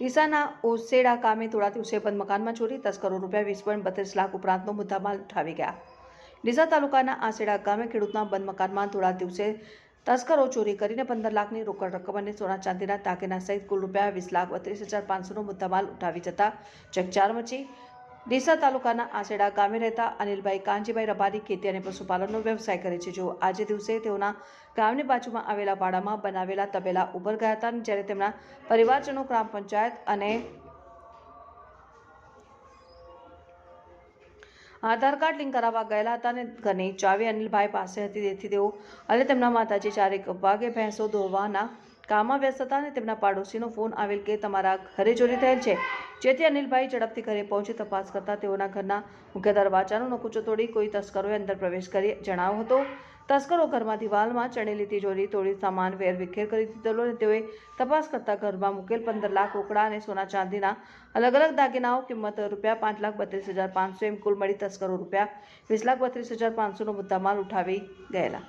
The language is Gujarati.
ડીસાના ઓસેડા ગામે થોડા દિવસે બંધ મકાનમાં ચોરી તસ્કરો રૂપિયા, વીસ પોઈન્ટ બત્રીસ લાખ ઉપરાંતનો મુદ્દામાલ ઉઠાવી ગયા. ડીસા તાલુકાના આસેડા ગામે ખેડૂતના બંધ મકાનમાં થોડા દિવસે તસ્કરો ચોરી કરીને પંદર લાખની રોકડ રકમ અને સોના ચાંદીના દાગીના સહિત કુલ રૂપિયા વીસ લાખ બત્રીસ હજાર પાંચસોનો મુદ્દામાલ ઉઠાવી જતા ચકચાર મચી ડીસા તાલુકાના આસેડા ગામે રહેતા અનિલભાઈ કાંજીભાઈ રબારી ખેતી અને પશુપાલનનો વ્યવસાય કરે છે. જો આજે દિવસે તેઓના ગામની બાજુમાં આવેલા વાડામાં બનાવેલા તબેલા ઉભર ગયા હતા જ્યારે તેમના પરિવારજનો ગ્રામ પંચાયત અને આધાર કાર્ડ લિંક કરાવવા ગયેલા હતા અને ઘરની ચાવી અનિલભાઈ પાસે હતી. તેથી તેઓ અને તેમના માતાજી ચારેક વાગે ભેંસો દોરવાના કામમાં વ્યસ્ત હતા અને તેમના પાડોશીનો ફોન આવેલ કે તમારા ઘરે ચોરી થયેલ છે, જેથી અનિલભાઈ ઝડપથી ઘરે પહોંચી તપાસ કરતા તેઓના ઘરના મુખ્ય દરવાજાનો નકુચો તોડી કોઈ તસ્કરોએ અંદર પ્રવેશ કરી જણાવ્યો હતો. તસ્કરો ઘરમાં દિવાલમાં ચણેલી તિજોરી, તોડી સામાન વેર વિખેર કરી દીધેલો અને તેઓએ તપાસ કરતા ઘરમાં મુકેલ પંદર લાખ રોકડા અને સોના ચાંદીના અલગ અલગ દાગીનાઓ, કિંમત રૂપિયા પાંચ લાખ બત્રીસ હજાર પાંચસો, એમ કુલ મળી તસ્કરો રૂપિયા વીસ લાખ બત્રીસ હજાર પાંચસોનો મુદ્દામાલ ઉઠાવી ગયેલા.